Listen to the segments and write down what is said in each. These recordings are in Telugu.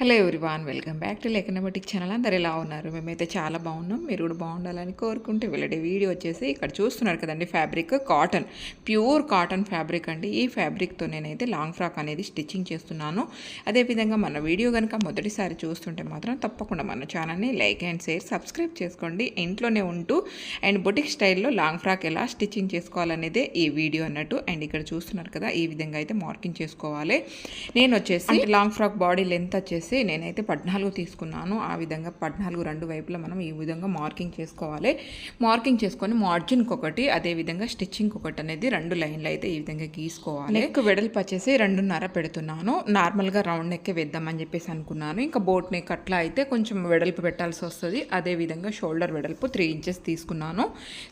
Hello everyone welcome back to లెక్కనబటిక్ channel. అందరు ఎలా ఉన్నారు? మేమైతే చాలా బాగున్నాం. మీరు కూడా బాగుండాలని కోరుకుంటే వెళ్ళడే వీడియో వచ్చేసి ఇక్కడ చూస్తున్నారు కదండి fabric cotton. Pure cotton fabric అండి. ఈ ఫ్యాబ్రిక్తో నేనైతే లాంగ్ ఫ్రాక్ అనేది స్టిచ్చింగ్ చేస్తున్నాను. అదేవిధంగా మన వీడియో కనుక మొదటిసారి చూస్తుంటే మాత్రం తప్పకుండా మన ఛానల్ని లైక్ అండ్ షేర్ సబ్స్క్రైబ్ చేసుకోండి. ఇంట్లోనే ఉంటూ అండ్ బొటిక్ స్టైల్లో లాంగ్ ఫ్రాక్ ఎలా స్టిచ్చింగ్ చేసుకోవాలనేదే ఈ వీడియో అన్నట్టు. అండ్ ఇక్కడ చూస్తున్నారు కదా ఈ విధంగా అయితే మార్కింగ్ చేసుకోవాలి. నేను వచ్చేసి లాంగ్ ఫ్రాక్ బాడీ లెంత్ వచ్చేసి నేనైతే పద్నాలుగు తీసుకున్నాను. ఆ విధంగా పద్నాలుగు రెండు వైపులా మనం ఈ విధంగా మార్కింగ్ చేసుకోవాలి. మార్కింగ్ చేసుకొని మార్జిన్కి ఒకటి అదే విధంగా స్టిచ్చింగ్ ఒకటి అనేది రెండు లైన్లు అయితే ఈ విధంగా గీసుకోవాలి. నెక్ వెడల్పు వచ్చేసి రెండున్నర పెడుతున్నాను. నార్మల్గా రౌండ్ నెక్కే వేద్దామని చెప్పేసి అనుకున్నాను. ఇంకా బోట్ నెక్ అట్లా అయితే కొంచెం వెడల్పు పెట్టాల్సి వస్తుంది. అదే విధంగా షోల్డర్ వెడల్పు త్రీ ఇంచెస్ తీసుకున్నాను.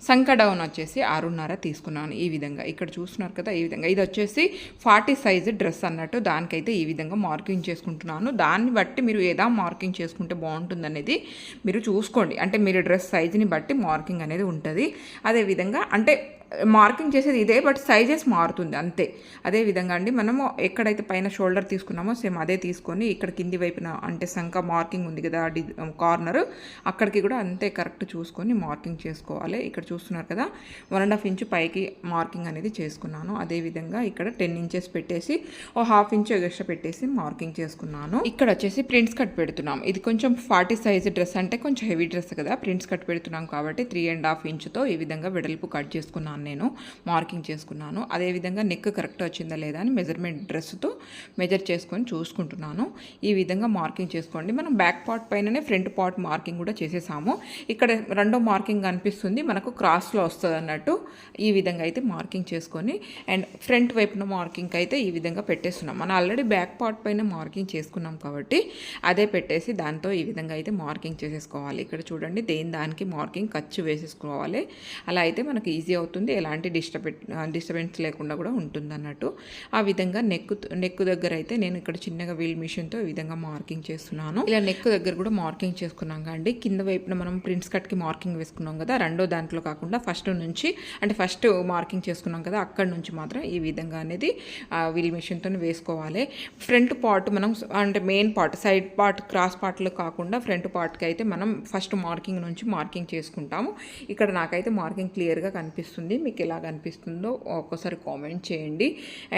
సంక డౌన్ వచ్చేసి ఆరున్నర తీసుకున్నాను ఈ విధంగా. ఇక్కడ చూస్తున్నారు కదా ఈ విధంగా. ఇది వచ్చేసి ఫార్టీ సైజ్ డ్రెస్ అన్నట్టు దానికైతే ఈ విధంగా మార్కింగ్ చేసుకుంటున్నాను. దాని దాన్ని బట్టి మీరు ఏదా మార్కింగ్ చేసుకుంటే బాగుంటుంది అనేది మీరు చూసుకోండి. అంటే మీరు డ్రెస్ సైజుని బట్టి మార్కింగ్ అనేది ఉంటుంది. అదేవిధంగా అంటే మార్కింగ్ చేసేది ఇదే బట్ సైజెస్ మారుతుంది అంతే. అదే విధంగా అండి మనము ఎక్కడైతే పైన షోల్డర్ తీసుకున్నామో సేమ్ అదే తీసుకొని ఇక్కడ కింది వైపున అంటే సంక మార్కింగ్ ఉంది కదా డి కార్నర్ అక్కడికి కూడా అంతే కరెక్ట్ చూసుకొని మార్కింగ్ చేసుకోవాలి. ఇక్కడ చూస్తున్నారు కదా వన్ అండ్ హాఫ్ ఇంచ్ పైకి మార్కింగ్ అనేది చేసుకున్నాను. అదే విధంగా ఇక్కడ టెన్ ఇంచెస్ పెట్టేసి ఓ హాఫ్ ఇంచ్ ఎక్స్ట్రా పెట్టేసి మార్కింగ్ చేసుకున్నాను. ఇక్కడ వచ్చేసి ప్రింట్స్ కట్ పెడుతున్నాం. ఇది కొంచెం ఫార్టీ సైజ్ డ్రెస్ అంటే కొంచెం హెవీ డ్రెస్ కదా ప్రింట్స్ కట్ పెడుతున్నాం కాబట్టి త్రీ అండ్ హాఫ్ ఇంచ్తో ఈ విధంగా వెడల్పు కట్ చేసుకున్నాను. నేను మార్కింగ్ చేసుకున్నాను. అదేవిధంగా నెక్ కరెక్ట్ వచ్చిందా లేదా అని మెజర్మెంట్ డ్రెస్తో మెజర్ చేసుకొని చూసుకుంటున్నాను. ఈ విధంగా మార్కింగ్ చేసుకోండి. మనం బ్యాక్ పార్ట్ పైననే ఫ్రంట్ పార్ట్ మార్కింగ్ కూడా చేసేసాము. ఇక్కడ రెండో మార్కింగ్ కనిపిస్తుంది. మనకు క్రాస్లో వస్తుంది అన్నట్టు ఈ విధంగా అయితే మార్కింగ్ చేసుకొని అండ్ ఫ్రంట్ వైపున మార్కింగ్ అయితే ఈ విధంగా పెట్టేస్తున్నాం. మనం ఆల్రెడీ బ్యాక్ పార్ట్ పైన మార్కింగ్ చేసుకున్నాం కాబట్టి అదే పెట్టేసి దాంతో ఈ విధంగా అయితే మార్కింగ్ చేసేసుకోవాలి. ఇక్కడ చూడండి దేని దానికి మార్కింగ్ ఖర్చు వేసేసుకోవాలి. అలా అయితే మనకు ఈజీ అవుతుంది. ఎలాంటి డిస్టర్బె డిస్టర్బెన్స్ లేకుండా కూడా ఉంటుంది అన్నట్టు ఆ విధంగా నెక్ నెక్ దగ్గర అయితే నేను ఇక్కడ చిన్నగా వీల్ మిషన్తో ఈ విధంగా మార్కింగ్ చేస్తున్నాను. ఇలా నెక్ దగ్గర కూడా మార్కింగ్ చేసుకున్నాం కండి కింద వైపున మనం ప్రింట్స్ కట్కి మార్కింగ్ వేసుకున్నాం కదా. రెండో దాంట్లో కాకుండా ఫస్ట్ నుంచి అంటే ఫస్ట్ మార్కింగ్ చేసుకున్నాం కదా. అక్కడ నుంచి మాత్రం ఈ విధంగా అనేది వీల్ మిషన్తో వేసుకోవాలి. ఫ్రంట్ పార్ట్ మనం అంటే main part side part cross పార్ట్లో కాకుండా ఫ్రంట్ పార్ట్కి అయితే మనం ఫస్ట్ మార్కింగ్ నుంచి మార్కింగ్ చేసుకుంటాము. ఇక్కడ నాకైతే మార్కింగ్ క్లియర్గా కనిపిస్తుంది. మీకు ఎలా కనిపిస్తుందో ఒక్కసారి కామెంట్ చేయండి.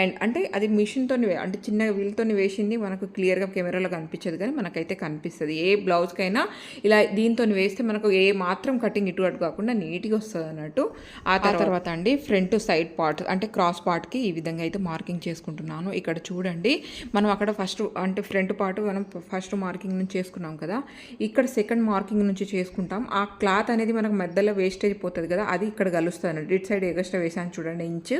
అండ్ అంటే అది మిషన్తో అంటే చిన్నగా వీల్తో వేసింది. మనకు క్లియర్గా కెమెరాలో కనిపించదు కానీ మనకైతే కనిపిస్తుంది. ఏ బ్లౌజ్కైనా ఇలా దీంతో వేస్తే మనకు ఏ మాత్రం కటింగ్ ఇటు అటు కాకుండా నీట్గా వస్తుంది అన్నట్టు ఆ తర్వాత అండి ఫ్రంట్ సైడ్ పార్ట్ అంటే క్రాస్ పార్ట్కి ఈ విధంగా అయితే మార్కింగ్ చేసుకుంటున్నాను. ఇక్కడ చూడండి మనం అక్కడ ఫస్ట్ అంటే ఫ్రంట్ పార్ట్ మనం ఫస్ట్ మార్కింగ్ నుంచి చేసుకున్నాం కదా. ఇక్కడ సెకండ్ మార్కింగ్ నుంచి చేసుకుంటాం. ఆ క్లాత్ అనేది మనకు మధ్యలో వేస్టేజ్ పోతుంది కదా అది ఇక్కడ కలుస్తుంది ఇటు సైడ్ ఎగస్ట్రా వేసాను చూడండి ఇంచ్.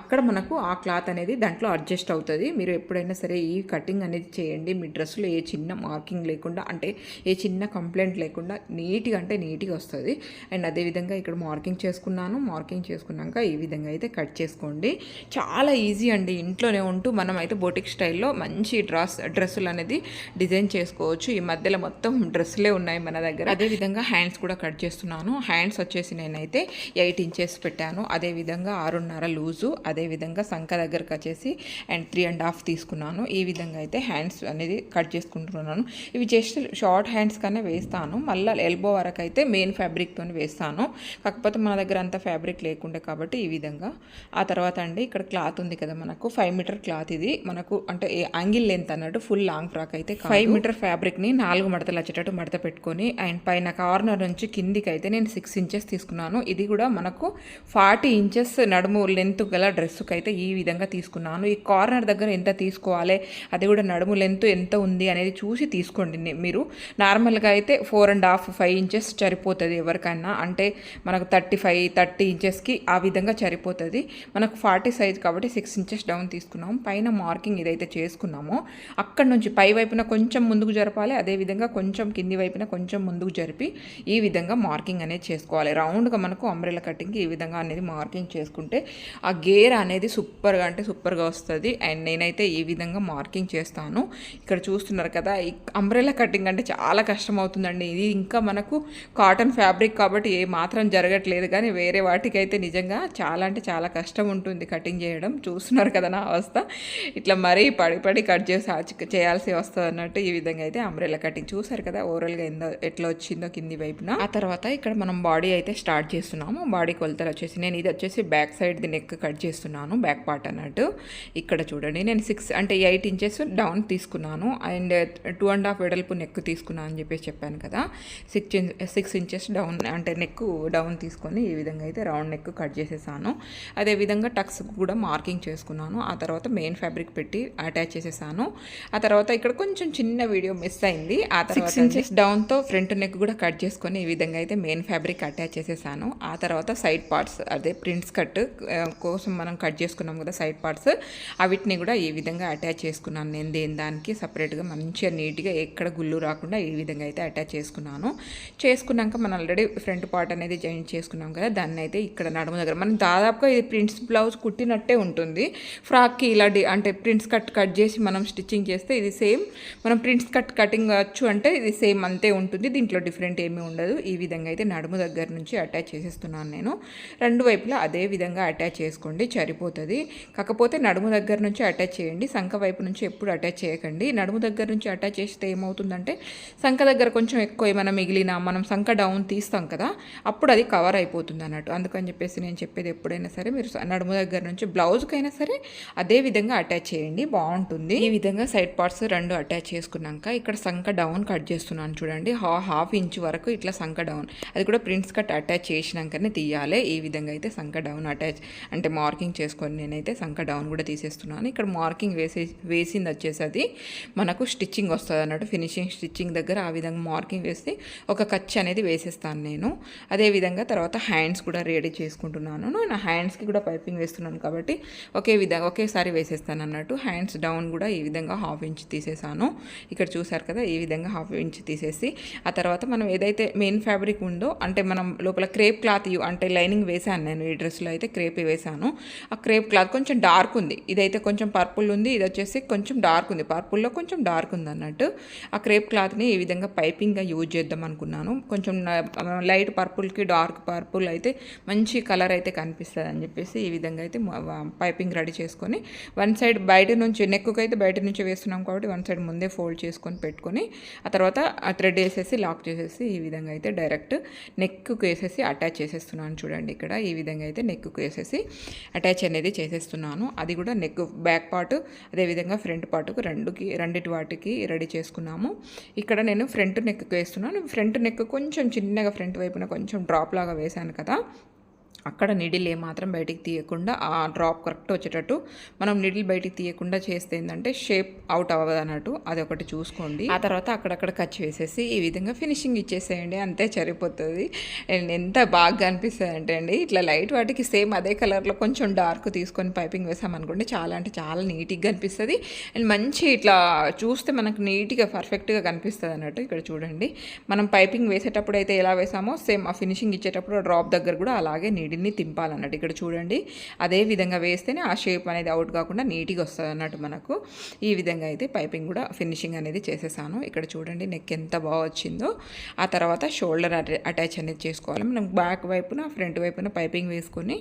అక్కడ మనకు ఆ క్లాత్ అనేది దాంట్లో అడ్జస్ట్ అవుతుంది. మీరు ఎప్పుడైనా సరే ఈ కటింగ్ అనేది చేయండి. మీ డ్రెస్సులో ఏ చిన్న మార్కింగ్ లేకుండా అంటే ఏ చిన్న కంప్లైంట్ లేకుండా నీట్గా అంటే నీట్గా వస్తుంది. అండ్ అదేవిధంగా ఇక్కడ మార్కింగ్ చేసుకున్నాను. మార్కింగ్ చేసుకున్నాక ఈ విధంగా అయితే కట్ చేసుకోండి. చాలా ఈజీ అండి. ఇంట్లోనే ఉంటూ మనం అయితే బోటిక్ స్టైల్లో మంచి డ్రెస్ డ్రెస్సులు అనేది డిజైన్ చేసుకోవచ్చు. ఈ మధ్యలో మొత్తం డ్రెస్సులే ఉన్నాయి మన దగ్గర. అదేవిధంగా హ్యాండ్స్ కూడా కట్ చేస్తున్నాను. హ్యాండ్స్ వచ్చేసి నేనైతే ఎయిట్ ఇంచెస్ పెట్టాను. అదేవిధంగా ఆరున్నర లూజు అదేవిధంగా సంఖ దగ్గరకు వచ్చేసి అండ్ త్రీ అండ్ హాఫ్ తీసుకున్నాను. ఈ విధంగా అయితే హ్యాండ్స్ అనేది కట్ చేసుకుంటున్నాను. ఇవి జస్ట్ షార్ట్ హ్యాండ్స్ కన్నా వేస్తాను. మళ్ళీ ఎల్బో వరకు అయితే మెయిన్ ఫ్యాబ్రిక్తో వేస్తాను. కాకపోతే మన దగ్గర అంత ఫ్యాబ్రిక్ లేకుండే కాబట్టి ఈ విధంగా. ఆ తర్వాత అండి ఇక్కడ క్లాత్ ఉంది కదా మనకు. ఫైవ్ మీటర్ క్లాత్ ఇది. మనకు అంటే యాంగిల్ లెంత్ అన్నట్టు ఫుల్ లాంగ్ ఫ్రాక్ అయితే ఫైవ్ మీటర్ ఫ్యాబ్రిక్ని నాలుగు మడతలు వచ్చేటట్టు మడత పెట్టుకొని అండ్ పైన కార్నర్ నుంచి కిందికి అయితే నేను సిక్స్ ఇంచెస్ తీసుకున్నాను. ఇది కూడా మనకు ఫార్టీ ఇంచెస్ నడుము లెంత్ గల డ్రెస్సుకి అయితే ఈ విధంగా తీసుకున్నాను. ఈ కార్నర్ దగ్గర ఎంత తీసుకోవాలి అది కూడా నడుము లెంత్ ఎంత ఉంది అనేది చూసి తీసుకోండి మీరు. నార్మల్గా అయితే four and half five inches సరిపోతుంది ఎవరికైనా. అంటే మనకు థర్టీ ఫైవ్ థర్టీ ఇంచెస్కి ఆ విధంగా సరిపోతుంది. మనకు ఫార్టీ సైజ్ కాబట్టి సిక్స్ ఇంచెస్ డౌన్ తీసుకున్నాం పైన మార్కింగ్ ఏదైతే చేసుకున్నామో. అక్కడ నుంచి పై వైపున కొంచెం ముందుకు జరపాలి అదేవిధంగా కొంచెం కింది వైపున కొంచెం ముందుకు జరిపి ఈ విధంగా మార్కింగ్ అనేది చేసుకోవాలి. రౌండ్గా మనకు అంబ్రెలా కటింగ్ ఈ విధంగా అనేది మార్కింగ్ చేసుకుంటే ఆ గేర్ అనేది సూపర్గా అంటే సూపర్గా వస్తుంది. అండ్ నేనైతే ఈ విధంగా మార్కింగ్ చేస్తాను. ఇక్కడ చూస్తున్నారు కదా ఈ అంబ్రెలా కటింగ్ అంటే చాలా కష్టం అవుతుందండి ఇది ఇంకా మనకు కాటన్ ఫ్యాబ్రిక్ కాబట్టి ఏ మాత్రం జరగట్లేదు. కానీ వేరే వాటికైతే నిజంగా చాలా అంటే చాలా కష్టం ఉంటుంది కటింగ్ చేయడం. చూస్తున్నారు కదా నా అవస్థ. ఇట్లా మరీ పడి పడి కట్ చేసి చేయాల్సి వస్తుంది అన్నట్టు ఈ విధంగా అయితే అంబ్రెలా కటింగ్ చూసారు కదా ఓవరాల్గా ఎందో ఎట్లా వచ్చిందో కింది వైపున. ఆ తర్వాత ఇక్కడ మనం బాడీ అయితే స్టార్ట్ చేస్తున్నాము. బాడీ కొలతలు వచ్చేసి నేను ఇది వచ్చేసి back side the neck cut చేస్తున్నాను బ్యాక్ పార్ట్ అన్నట్టు. ఇక్కడ చూడండి నేను సిక్స్ అంటే ఎయిట్ ఇంచెస్ డౌన్ తీసుకున్నాను. అండ్ టూ అండ్ హాఫ్ వెడల్పు నెక్ తీసుకున్నాను అని చెప్పేసి చెప్పాను కదా. సిక్స్ సిక్స్ ఇంచెస్ డౌన్ అంటే నెక్ డౌన్ తీసుకొని ఈ విధంగా అయితే రౌండ్ నెక్ కట్ చేసేసాను. అదేవిధంగా టక్స్ కూడా మార్కింగ్ చేసుకున్నాను. ఆ తర్వాత మెయిన్ ఫ్యాబ్రిక్ పెట్టి అటాచ్ చేసేసాను. ఆ తర్వాత ఇక్కడ కొంచెం చిన్న వీడియో మిస్ అయింది. ఆ తర్వాత ఇంచెస్. డౌన్తో ఫ్రంట్ నెక్ కూడా కట్ చేసుకొని ఈ విధంగా అయితే మెయిన్ ఫ్యాబ్రిక్ అటాచ్ చేసేసాను. ఆ తర్వాత సైడ్ పార్ట్స్ అదే ప్రింట్స్ కట్ కోసం మనం కట్ చేసుకున్నాం కదా సైడ్ పార్ట్స్ అవిటిని కూడా ఈ విధంగా అటాచ్ చేసుకున్నాను నేను దేని దానికి సపరేట్గా మంచిగా నీట్గా ఎక్కడ గుళ్ళు రాకుండా ఈ విధంగా అయితే అటాచ్ చేసుకున్నాను. చేసుకున్నాక మనం ఆల్రెడీ ఫ్రంట్ పార్ట్ అనేది జాయిన్ చేసుకున్నాం కదా దాన్ని అయితే ఇక్కడ నడుము దగ్గర మనం దాదాపుగా ఇది ప్రింట్స్ బ్లౌజ్ కుట్టినట్టే ఉంటుంది. ఫ్రాక్కి ఇలా అంటే ప్రింట్స్ కట్ కట్ చేసి మనం స్టిచ్చింగ్ చేస్తే ఇది సేమ్ మనం ప్రింట్స్ కట్ కటింగ్ వచ్చు అంటే ఇది సేమ్ అంతే ఉంటుంది దీంట్లో డిఫరెంట్ ఏమీ ఉండదు. ఈ విధంగా అయితే నడుము దగ్గర నుంచి అటాచ్ చేసేస్తున్నాను నేను. రెండు వైపులా అదే విధంగా అటాచ్ చేసుకోండి సరిపోతుంది కాకపోతే నడుము దగ్గర నుంచి అటాచ్ చేయండి సంఖ వైపు నుంచి ఎప్పుడు అటాచ్ చేయకండి. నడుము దగ్గర నుంచి అటాచ్ చేస్తే ఏమవుతుందంటే సంఖ దగ్గర కొంచెం ఎక్కువ ఏమైనా మిగిలిన మనం సంఖ డౌన్ తీస్తాం కదా అప్పుడు అది కవర్ అయిపోతుంది అన్నట్టు. అందుకని చెప్పేసి నేను చెప్పేది ఎప్పుడైనా సరే మీరు నడుము దగ్గర నుంచి బ్లౌజ్కైనా సరే అదే విధంగా అటాచ్ చేయండి బాగుంటుంది. ఈ విధంగా సైడ్ పార్ట్స్ రెండు అటాచ్ చేసుకున్నాక ఇక్కడ సంఖ డౌన్ కట్ చేస్తున్నాను చూడండి. హా హాఫ్ ఇంచ్ వరకు ఇట్లా సంఖ డౌన్ అది కూడా ప్రింట్స్ కట్ అటాచ్ చేసినాకనే తీయాలి ఈ విధంగా. అయితే సంఖ డౌన్ అటాచ్ అంటే మార్కింగ్ చేసుకొని నేనైతే సంఖ డౌన్ కూడా తీసేస్తున్నాను. ఇక్కడ మార్కింగ్ వేసే వేసింది వచ్చేసి అది మనకు స్టిచ్చింగ్ వస్తుంది అన్నట్టు. ఫినిషింగ్ స్టిచ్చింగ్ దగ్గర ఆ విధంగా మార్కింగ్ వేసి ఒక ఖర్చు అనేది వేసేస్తాను నేను. అదేవిధంగా తర్వాత హ్యాండ్స్ కూడా రెడీ చేసుకుంటున్నాను. నా హ్యాండ్స్కి కూడా పైపింగ్ వేస్తున్నాను కాబట్టి ఒకే విధంగా ఒకేసారి వేసేస్తాను అన్నట్టు. హ్యాండ్స్ డౌన్ కూడా ఈ విధంగా హాఫ్ ఇంచ్ తీసేసాను. ఇక్కడ చూసారు కదా ఈ విధంగా హాఫ్ ఇంచ్ తీసేసి ఆ తర్వాత మనం ఏదైతే మెయిన్ ఫ్యాబ్రిక్ ఉందో అంటే మనం లోపల క్రేప్ క్లాత్ అంటే లైనింగ్ వేసాను నేను ఈ డ్రెస్లో అయితే క్రేప్ వేసాను. ఆ క్రేప్ క్లాత్ కొంచెం డార్క్ ఉంది. ఇదైతే కొంచెం పర్పుల్ ఉంది. ఇది వచ్చేసి కొంచెం డార్క్ ఉంది. పర్పుల్లో కొంచెం డార్క్ ఉంది అన్నట్టు. ఆ క్రేప్ క్లాత్ని ఈ విధంగా పైపింగ్గా యూజ్ చేద్దాం అనుకున్నాను. కొంచెం లైట్ పర్పుల్కి డార్క్ పర్పుల్ అయితే మంచి కలర్ అయితే కనిపిస్తుంది అని చెప్పేసి ఈ విధంగా అయితే పైపింగ్ రెడీ చేసుకొని వన్ సైడ్ బయట నుంచి నెక్కు అయితే బయట నుంచి వేస్తున్నాం కాబట్టి వన్ సైడ్ ముందే ఫోల్డ్ చేసుకొని పెట్టుకొని ఆ తర్వాత ఆ థ్రెడ్ వేసేసి లాక్ చేసేసి ఈ విధంగా అయితే డైరెక్ట్ నెక్కు వేసేసి అటాచ్ చేసేస్తున్నాను చూడండి ఇక్కడ. ఈ విధంగా అయితే నెక్కు వేసేసి అటాచ్ అనేది చేసేస్తున్నాను. అది కూడా నెక్ బ్యాక్ పార్ట్ అదేవిధంగా ఫ్రంట్ పార్ట్కు రెండుకి రెండిటి వాటికి రెడీ చేసుకున్నాము. ఇక్కడ నేను ఫ్రంట్ నెక్కు వేస్తున్నాను. ఫ్రంట్ నెక్ కొంచెం చిన్నగా ఫ్రంట్ వైపున కొంచెం డ్రాప్ లాగా వేశాను కదా. అక్కడ నిడిల్ ఏమాత్రం బయటికి తీయకుండా ఆ డ్రాప్ కరెక్ట్ వచ్చేటట్టు మనం నిడిల్ బయటికి తీయకుండా చేస్తే ఏంటంటే షేప్ అవుట్ అవ్వదు అన్నట్టు అది ఒకటి చూసుకోండి. ఆ తర్వాత అక్కడక్కడ కచ్ వేసేసి ఈ విధంగా ఫినిషింగ్ ఇచ్చేసేయండి. అంతే సరిపోతుంది. అండ్ ఎంత బాగా అనిపిస్తుంది అంటే అండి ఇట్లా లైట్ వాటికి సేమ్ అదే కలర్లో కొంచెం డార్క్ తీసుకొని పైపింగ్ వేసామనుకోండి చాలా అంటే చాలా నీట్గా అనిపిస్తుంది. అండ్ మంచి ఇట్లా చూస్తే మనకు నీట్గా పర్ఫెక్ట్గా కనిపిస్తుంది అన్నట్టు ఇక్కడ చూడండి. మనం పైపింగ్ వేసేటప్పుడు అయితే ఎలా వేసామో సేమ్ ఆ ఫినిషింగ్ ఇచ్చేటప్పుడు డ్రాప్ దగ్గర కూడా అలాగే నీడిని తింపాలన్నట్టు. ఇక్కడ చూడండి అదే విధంగా వేస్తేనే ఆ షేప్ అనేది అవుట్ కాకుండా నీట్గా వస్తుంది అన్నట్టు మనకు. ఈ విధంగా అయితే పైపింగ్ కూడా ఫినిషింగ్ అనేది చేసేసాను. ఇక్కడ చూడండి నెక్ ఎంత బాగా వచ్చిందో. ఆ తర్వాత షోల్డర్ అటాచ్ అనేది చేసుకోవాలి. మనం బ్యాక్ వైపున ఫ్రంట్ వైపున పైపింగ్ వేసుకొని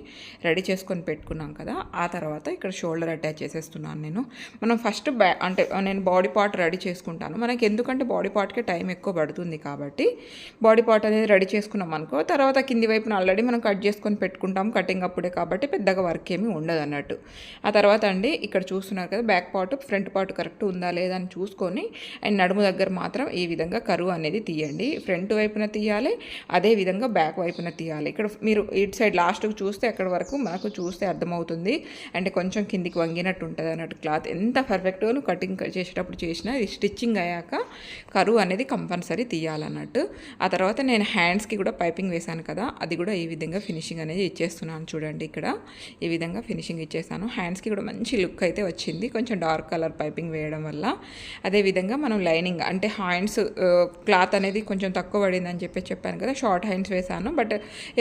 రెడీ చేసుకొని పెట్టుకున్నాం కదా ఆ తర్వాత ఇక్కడ షోల్డర్ అటాచ్ చేసేస్తున్నాను నేను. మనం ఫస్ట్ బ్యా అంటే నేను బాడీ పార్ట్ రెడీ చేసుకుంటాను. మనకి ఎందుకంటే బాడీ పార్ట్కి టైం ఎక్కువ పడుతుంది కాబట్టి బాడీ పార్ట్ అనేది రెడీ చేసుకున్నాం అనుకో తర్వాత కింది వైపున ఆల్రెడీ మనం కట్ చేసుకొని పెట్టుకుంటాం కటింగ్ అప్పుడే కాబట్టి పెద్దగా వర్క్ ఏమీ ఉండదు అన్నట్టు. ఆ తర్వాత అండి ఇక్కడ చూస్తున్నారు కదా back part front part correct ఉందా లేదా అని చూసుకొని అండ్ నడుము దగ్గర మాత్రం ఈ విధంగా కరువు అనేది తీయండి. ఫ్రంట్ వైపున తీయాలి అదే విధంగా బ్యాక్ వైపున తీయాలి. ఇక్కడ మీరు ఇటు సైడ్ లాస్ట్కి చూస్తే అక్కడ వరకు మనకు చూస్తే అర్థమవుతుంది. అంటే కొంచెం కిందికి వంగినట్టు ఉంటుంది అన్నట్టు క్లాత్ ఎంత పర్ఫెక్ట్గా కటింగ్ చేసేటప్పుడు చేసినా ఇది స్టిచ్చింగ్ అయ్యాక కరువు అనేది కంపల్సరీ తీయాలన్నట్టు. ఆ తర్వాత నేను హ్యాండ్స్కి కూడా పైపింగ్ వేశాను కదా అది కూడా ఈ విధంగా ఫినిషింగ్ అనేది అనేది ఇచ్చేస్తున్నాను చూడండి ఇక్కడ. ఈ విధంగా ఫినిషింగ్ ఇచ్చేసాను. హ్యాండ్స్కి కూడా మంచి లుక్ అయితే వచ్చింది. కొంచెం డార్క్ కలర్ పైపింగ్ వేయడం వల్ల. అదేవిధంగా మనం లైనింగ్ అంటే హ్యాండ్స్ క్లాత్ అనేది కొంచెం తక్కువ పడిందని చెప్పి చెప్పాను కదా. షార్ట్ హ్యాండ్స్ వేసాను. బట్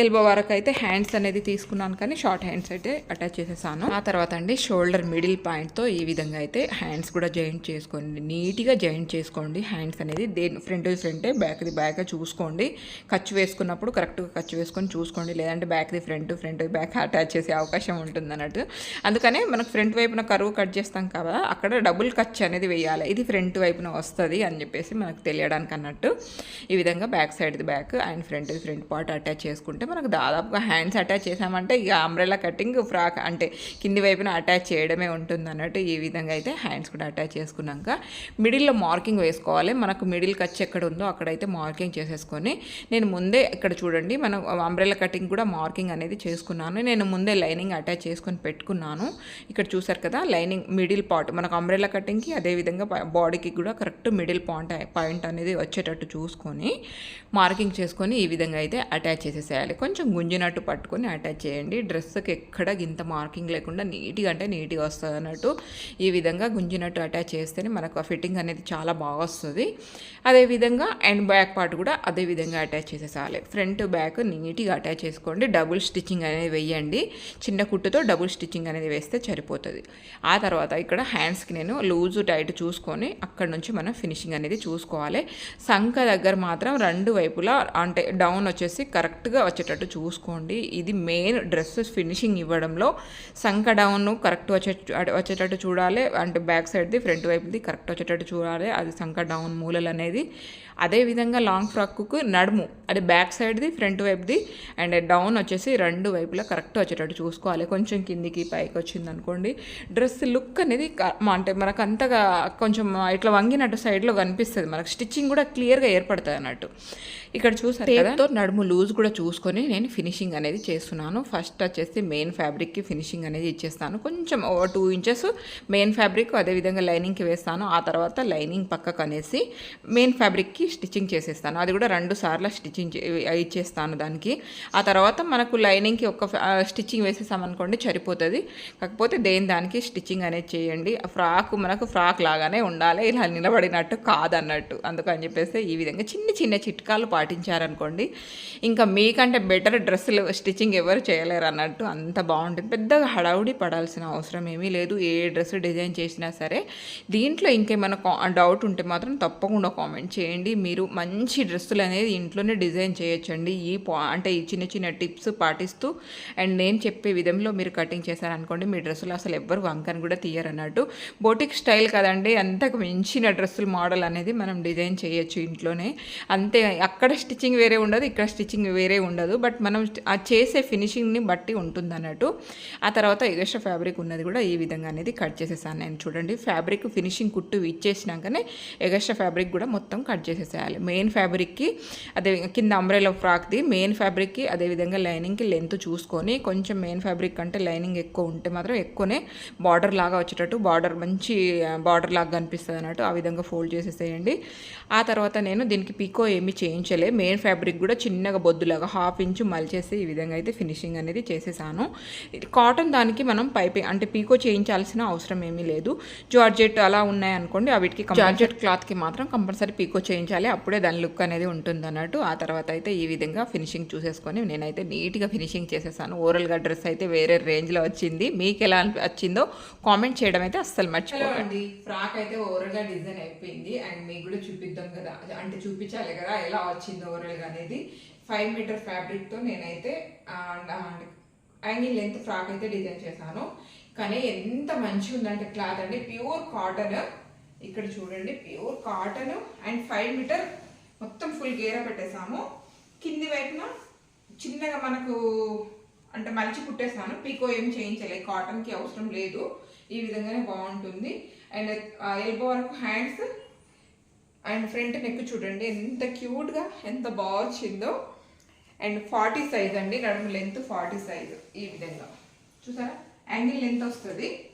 ఎల్బో వరకు అయితే హ్యాండ్స్ అనేది తీసుకున్నాను కానీ షార్ట్ హ్యాండ్స్ అయితే అటాచ్ చేసేసాను. ఆ తర్వాత అండి షోల్డర్ మిడిల్ పాయింట్తో ఈ విధంగా అయితే హ్యాండ్స్ కూడా జాయింట్ చేసుకోండి. నీట్గా జాయింట్ చేసుకోండి హ్యాండ్స్ అనేది. దేని ఫ్రంట్ ఫ్రంటే బ్యాక్ది బ్యాక్ చూసుకోండి. ఖర్చు వేసుకున్నప్పుడు కరెక్ట్గా ఖర్చు వేసుకొని చూసుకోండి. లేదంటే బ్యాక్ది ఫ్రంట్ ఫ్రంట్ బ్యాక్ అటాచ్ చేసే అవకాశం ఉంటుంది అన్నట్టు. అందుకనే మనకు ఫ్రంట్ వైపున కరువు కట్ చేస్తాం కదా అక్కడ డబుల్ ఖర్చు అనేది వేయాలి. ఇది ఫ్రంట్ వైపున వస్తుంది అని చెప్పేసి మనకు తెలియడానికి అన్నట్టు ఈ విధంగా back సైడ్ది back and front front part attach చేసుకుంటే మనకు దాదాపుగా హ్యాండ్స్ అటాచ్ చేసామంటే ఇక అంబ్రెలా కటింగ్ ఫ్రాక్ అంటే కింది వైపున అటాచ్ చేయడమే ఉంటుంది అన్నట్టు ఈ విధంగా అయితే హ్యాండ్స్ కూడా అటాచ్ చేసుకున్నాక మిడిల్లో మార్కింగ్ వేసుకోవాలి. మనకు మిడిల్ ఖర్చు ఎక్కడ ఉందో అక్కడైతే మార్కింగ్ చేసేసుకొని నేను ముందే ఇక్కడ చూడండి మనం అంబ్రెలా కటింగ్ కూడా మార్కింగ్ అనేది చేసుకున్నాను. నేను ముందే లైనింగ్ అటాచ్ చేసుకొని పెట్టుకున్నాను. ఇక్కడ చూసారు కదా లైనింగ్ మిడిల్ పార్ట్ మనకు అంబ్రెలా కటింగ్కి అదేవిధంగా బాడీకి కూడా కరెక్ట్ మిడిల్ పాయింట్ పాయింట్ అనేది వచ్చేటట్టు చూసుకొని మార్కింగ్ చేసుకొని ఈ విధంగా అయితే అటాచ్ చేసేసేయాలి. కొంచెం గుంజినట్టు పట్టుకొని అటాచ్ చేయండి. డ్రెస్కి ఎక్కడ ఇంత మార్కింగ్ లేకుండా నీట్గా అంటే నీట్గా వస్తుంది అన్నట్టు ఈ విధంగా గుంజినట్టు అటాచ్ చేస్తేనే మనకు ఆ ఫిట్టింగ్ అనేది చాలా బాగా వస్తుంది. అదేవిధంగా అండ్ బ్యాక్ పార్ట్ కూడా అదే విధంగా అటాచ్ చేసేసాలి ఫ్రంట్ బ్యాక్ నీట్గా అటాచ్ చేసుకోండి. డబుల్ డబుల్ స్టిచ్చింగ్ అనేది వేయండి. చిన్న కుట్టుతో డబుల్ స్టిచ్చింగ్ అనేది వేస్తే సరిపోతుంది. ఆ తర్వాత ఇక్కడ హ్యాండ్స్కి నేను లూజు టైట్ చూసుకొని అక్కడ నుంచి మనం ఫినిషింగ్ అనేది చూసుకోవాలి. సంఖ దగ్గర మాత్రం రెండు వైపులా అంటే డౌన్ వచ్చేసి కరెక్ట్గా వచ్చేటట్టు చూసుకోండి. ఇది మెయిన్ డ్రెస్ ఫినిషింగ్ ఇవ్వడంలో సంఖ డౌన్ కరెక్ట్ వచ్చే వచ్చేటట్టు చూడాలి. అంటే బ్యాక్ సైడ్ది ఫ్రంట్ వైపుది కరెక్ట్ వచ్చేటట్టు చూడాలి. అది సంఖ డౌన్ మూలలు అనేది అదేవిధంగా లాంగ్ ఫ్రాక్కు నడుము అది బ్యాక్ సైడ్ది ఫ్రంట్ వైపుది అండ్ డౌన్ వచ్చేసి రెండు వైపులా కరెక్ట్ వచ్చేటట్టు చూసుకోవాలి. కొంచెం కిందికి పైకి వచ్చింది అనుకోండి. డ్రెస్ లుక్ అనేది అంటే మనకు అంతగా కొంచెం ఇట్లా వంగినట్టు సైడ్లో కనిపిస్తుంది. మనకు స్టిచ్చింగ్ కూడా క్లియర్గా ఏర్పడుతుంది అన్నట్టు. ఇక్కడ చూసారు కదా? నడుము లూజ్ కూడా చూసుకొని నేను ఫినిషింగ్ అనేది చేస్తున్నాను. ఫస్ట్ వచ్చేసి మెయిన్ ఫ్యాబ్రిక్కి ఫినిషింగ్ అనేది ఇచ్చేస్తాను. కొంచెం ఓ టూ ఇంచెస్ మెయిన్ ఫ్యాబ్రిక్ అదేవిధంగా లైనింగ్కి వేస్తాను. ఆ తర్వాత లైనింగ్ పక్కకు అనేసి మెయిన్ ఫ్యాబ్రిక్కి స్టిచ్చింగ్ చేసేస్తాను. అది కూడా రెండు సార్లు స్టిచ్చింగ్ ఇచ్చేస్తాను దానికి. ఆ తర్వాత మనకు లైనింగ్కి ఒక స్టిచ్చింగ్ వేసేసామనుకోండి సరిపోతుంది. కాకపోతే దేని దానికి స్టిచ్చింగ్ అనేది చేయండి. ఆ ఫ్రాక్ మనకు ఫ్రాక్ లాగానే ఉండాలి. ఇలా నిలబడినట్టు కాదన్నట్టు. అందుకని చెప్పేసి ఈ విధంగా చిన్న చిన్న చిట్కాలు పాటించారనుకోండి. ఇంకా మీకంటే బెటర్ డ్రెస్సులు స్టిచ్చింగ్ ఎవరు చేయలేరు అన్నట్టు అంత బాగుంటుంది. పెద్దగా హడావుడి పడాల్సిన అవసరం ఏమీ లేదు. ఏ డ్రెస్ డిజైన్ చేసినా సరే దీంట్లో ఇంకేమైనా డౌట్ ఉంటే మాత్రం తప్పకుండా కామెంట్ చేయండి. మీరు మంచి డ్రెస్సులు అనేది ఇంట్లోనే డిజైన్ చేయొచ్చండి. ఈ పా అంటే ఈ చిన్న చిన్న టిప్స్ పాటిస్తూ అండ్ నేను చెప్పే విధంలో మీరు కటింగ్ చేశారనుకోండి మీ డ్రెస్సులు అసలు ఎవ్వరు వంకని కూడా తీయరన్నట్టు బోటిక్ స్టైల్ కదండి అంతకు మించిన డ్రెస్సులు మోడల్ అనేది మనం డిజైన్ చేయొచ్చు ఇంట్లోనే. అంతే అక్కడ స్టిచ్చింగ్ వేరే ఉండదు ఇక్కడ స్టిచ్చింగ్ వేరే ఉండదు. బట్ మనం ఆ చేసే ఫినిషింగ్ని బట్టి ఉంటుంది అన్నట్టు ఆ తర్వాత ఎగస్ట్రా ఫ్యాబ్రిక్ ఉన్నది కూడా ఈ విధంగా అనేది కట్ చేసేసాను నేను. చూడండి ఫ్యాబ్రిక్ ఫినిషింగ్ కుట్టు ఇచ్చేసినాకనే ఎగస్ట్రా ఫ్యాబ్రిక్ కూడా మొత్తం కట్ చేసేసేయాలి. మెయిన్ ఫ్యాబ్రిక్కి అదే కింద అంబ్రెలా ఫ్రాక్ది మెయిన్ ఫ్యాబ్రిక్కి అదేవిధంగా లైనింగ్కి లెంత్ చూసుకొని కొంచెం మెయిన్ ఫ్యాబ్రిక్ కంటే లైనింగ్ ఎక్కువ ఉంటే మాత్రం ఎక్కువనే బార్డర్ లాగా వచ్చేటట్టు బార్డర్ మంచి బార్డర్ లాగా కనిపిస్తుంది అన్నట్టు ఆ విధంగా ఫోల్డ్ చేసేసేయండి. ఆ తర్వాత నేను దీనికి పికో ఏమి ఏమీ చేయించలే మెయిన్ ఫ్యాబ్రిక్ కూడా చిన్నగా బొద్దులాగా హాఫ్ ఇంచు మలిచేసి ఈ విధంగా అయితే ఫినిషింగ్ అనేది చేసేసాను. కాటన్ దానికి మనం పైపింగ్ అంటే పీకో చేయించాల్సిన అవసరం ఏమీ లేదు. జార్జెట్ అలా ఉన్నాయనుకోండి వీటికి జార్జెట్ క్లాత్కి మాత్రం కంపల్సరీ పీకో చేయించాలి. అప్పుడే దాని లుక్ అనేది ఉంటుంది అన్నట్టు. ఆ తర్వాత అయితే ఈ విధంగా ఫినిషింగ్ చూసేసుకొని నేనైతే నీట్గా ఫినిషింగ్ చేసేసాను. ఓవరాల్గా డ్రెస్ అయితే వేరే రేంజ్లో వచ్చింది. మీకు ఎలా వచ్చిందో కామెంట్ చేయడం అయితే అస్సలు మర్చిపోకండి. ఫ్రాక్ అయితే ఓవరాల్గా డిజైన్ అయిపోయింది. అండ్ మీకు కూడా చూపిద్దాం కదా. అంటే చూపించాలి కదా ఎలా వచ్చింది. ఓవరాల్గా అనేది ఫైవ్ మీటర్ ఫ్యాబ్రిక్తో నేనైతే యాంగిల్ లెంత్ ఫ్రాక్ అయితే డిజైన్ చేశాను. కానీ ఎంత మంచిగా ఉందంటే క్లాత్ అండి ప్యూర్ కాటన్. ఇక్కడ చూడండి pure cotton and five meter మొత్తం ఫుల్ గేర పెట్టేసాము కింది వైపున చిన్నగా మనకు అంటే మలిచి కుట్టేసాను పీకో ఏం చేయించలేదు కాటన్కి అవసరం లేదు. ఈ విధంగానే బాగుంటుంది. అండ్ ఎల్బో వరకు హ్యాండ్స్ అండ్ ఫ్రంట్ నెక్ చూడండి ఎంత క్యూట్గా ఎంత బాగా వచ్చిందో. అండ్ ఫార్టీ సైజ్ అండి నడుము లెంత్ ఫార్టీ సైజ్ ఈ విధంగా. చూసారా? యాంగిల్ లెంత్ వస్తుంది.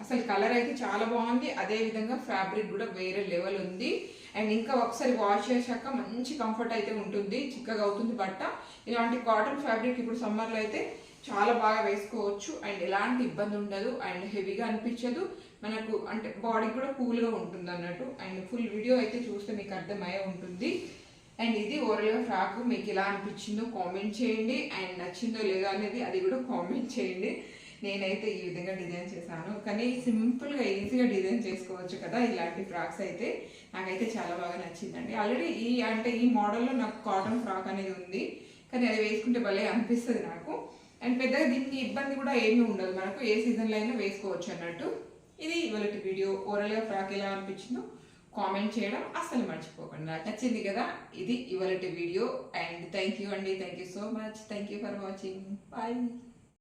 అసలు కలర్ అయితే చాలా బాగుంది. అదే విధంగా ఫ్యాబ్రిక్ కూడా వేరే లెవెల్ ఉంది. అండ్ ఇంకా ఒకసారి వాష్ చేశాక మంచి కంఫర్ట్ అయితే ఉంటుంది. చిక్కగా అవుతుంది బట్ట. ఇలాంటి కాటన్ ఫ్యాబ్రిక్ ఇప్పుడు సమ్మర్లో అయితే చాలా బాగా వేసుకోవచ్చు. అండ్ ఎలాంటి ఇబ్బంది ఉండదు. అండ్ హెవీగా అనిపించదు. మనకు అంటే బాడీ కూడా కూల్గా ఉంటుంది అన్నట్టు. అండ్ ఫుల్ వీడియో అయితే చూస్తే మీకు అర్థమయ్యే ఉంటుంది. అండ్ ఇది ఓవరాల్గా ఫ్రాక్ మీకు ఎలా అనిపించిందో కామెంట్ చేయండి. అండ్ నచ్చిందో లేదో అనేది అది కూడా కామెంట్ చేయండి. నేనైతే ఈ విధంగా డిజైన్ చేశాను. కానీ సింపుల్గా ఈజీగా డిజైన్ చేసుకోవచ్చు కదా ఇలాంటి ఫ్రాక్స్ అయితే. నాకైతే చాలా బాగా నచ్చిందండి. ఆల్రెడీ ఈ అంటే ఈ మోడల్లో నాకు కాటన్ ఫ్రాక్ అనేది ఉంది. కానీ అది వేసుకుంటే భలే అనిపిస్తుంది నాకు. అండ్ పెద్దగా దీనికి ఇబ్బంది కూడా ఏమీ ఉండదు. మనకు ఏ సీజన్లో అయినా వేసుకోవచ్చు అన్నట్టు. ఇది ఇవాళ వీడియో ఓరల్గా ఫ్రాక్ ఎలా అనిపించిందో కామెంట్ చేయడం అస్సలు మర్చిపోకుండా. నచ్చింది కదా ఇది ఇవాళ వీడియో అండ్ థ్యాంక్ యూ అండి. Thank you so much thank you for watching bye